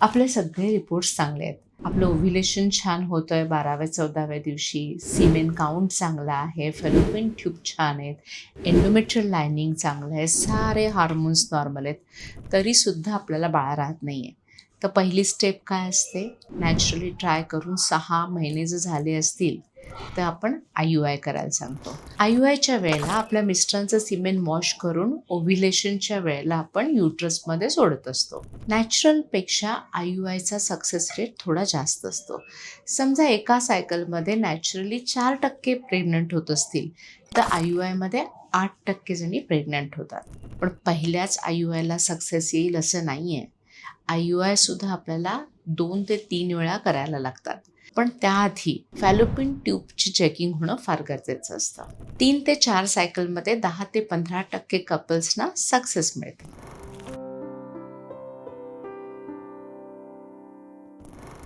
आपले सगळे रिपोर्ट्स चांगले आहेत. आपलं ओव्हिलेशन छान होतं आहे बाराव्या चौदाव्या दिवशी. सिमेन काउंट चांगला आहे. फेलोपिन ट्यूब छान आहेत. एन्डोमेट्रियल लायनिंग चांगलं आहे. सारे हार्मोन्स नॉर्मल आहेत. तरीसुद्धा आपल्याला बाळ राहत नाही आहे तर पहिली स्टेप काय असते? नॅचरली ट्राय करून सहा महिने जर झाले असतील तर आपण आय यू आय करायला सांगतो. आय यू आयच्या वेळेला आपल्या मिस्टरांचं सिमेंट वॉश करून ओव्हिलेशनच्या वेळेला आपण युट्रसमध्ये सोडत असतो. नॅचरलपेक्षा आय यू आयचा सक्सेस रेट थोडा जास्त असतो. समजा एका सायकलमध्ये नॅचरली चार टक्के प्रेग्नंट होत असतील तर आय यू आयमध्ये आठ टक्के जणी प्रेग्नंट होतात. पण पहिल्याच आय यू आयला सक्सेस येईल असं नाही आहे आय यू आयसुद्धा आपल्याला दोन ते तीन वेळा करायला लागतात. पण त्याआधी फॅलोपिन ट्यूबची चेकिंग होणं फार गरजेचं असतं. तीन ते चार सायकलमध्ये दहा ते पंधरा टक्के कपल्सना सक्सेस मिळते.